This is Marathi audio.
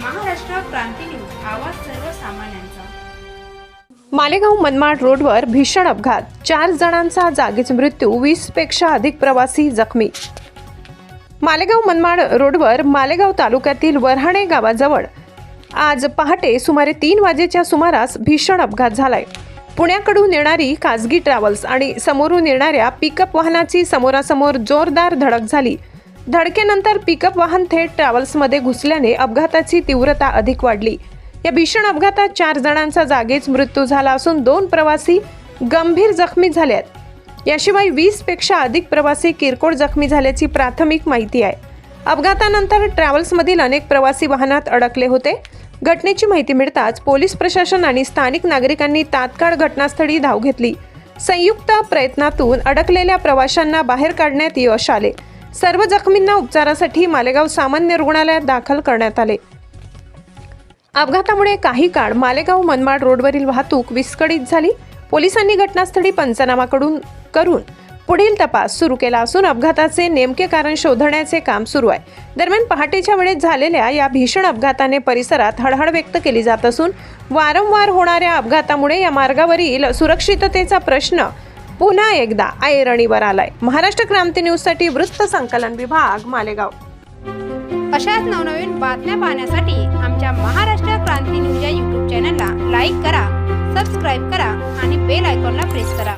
क्रांती न्यूज आवाज सर्वसामान्यांचा. मालेगाव मनमाड रोडवर भीषण अपघात. चार जणांचा जागीच मृत्यू वीसपेक्षा अधिक प्रवासी जखमी. मालेगाव मनमाड रोडवर मालेगाव तालुक्यातील वऱ्हाणे गावाजवळ आज पहाटे सुमारे तीन वाजेच्या सुमारास भीषण अपघात झालाय. पुण्याकडून येणारी खासगी ट्रॅव्हल्स आणि समोरून येणाऱ्या पिकअप वाहनाची समोरासमोर जोरदार धडक झाली. धडकेनंतर पिकअप वाहन थेट ट्रॅव्हल्समध्ये घुसल्याने अपघाताची तीव्रता अधिक वाढली. या भीषण अपघातात चार जणांचा जागीच मृत्यू झाला असून दोन प्रवासी गंभीर जखमी झाले आहेत याशिवाय वीसपेक्षा अधिक प्रवासी किरकोळ जखमी झाल्याची प्राथमिक माहिती आहे. अपघातानंतर ट्रॅव्हल्समधील अनेक प्रवासी वाहनात अडकले होते. घटनेची माहिती मिळताच पोलीस प्रशासन आणि स्थानिक नागरिकांनी तात्काळ घटनास्थळी धाव घेतली. संयुक्त प्रयत्नातून अडकलेल्या प्रवाशांना बाहेर काढण्यात यश आले. सर्व जखमींना उपचारासाठी मालेगाव सामान्य रुग्णालयात दाखल करण्यात आले. अपघातामुळे काही काळ मालेगाव मनमाड रोडवरील वाहतूक विस्कळीत झाली. पोलिसांनी घटनास्थळी पंचनामाकडून करून पुढील तपास सुरू केला असून अपघाताचे नेमके कारण शोधण्याचे काम सुरू आहे. दरम्यान पहाटेच्या वेळेत झालेल्या या भीषण अपघाताने परिसरात हळहळ व्यक्त केली जात असून वारंवार होणाऱ्या अपघातामुळे या मार्गावरील सुरक्षिततेचा प्रश्न पुन्हा एकदा ऐरणीवर आलाय. महाराष्ट्र क्रांती न्यूजसाठी वृत्त संकलन विभाग मालेगाव. अशाच नवनवीन बातम्या पाहण्यासाठी आमच्या महाराष्ट्र क्रांती न्यूज या यूट्यूब चॅनलला लाईक करा सबस्क्राईब करा आणि बेल आयकॉनला प्रेस करा.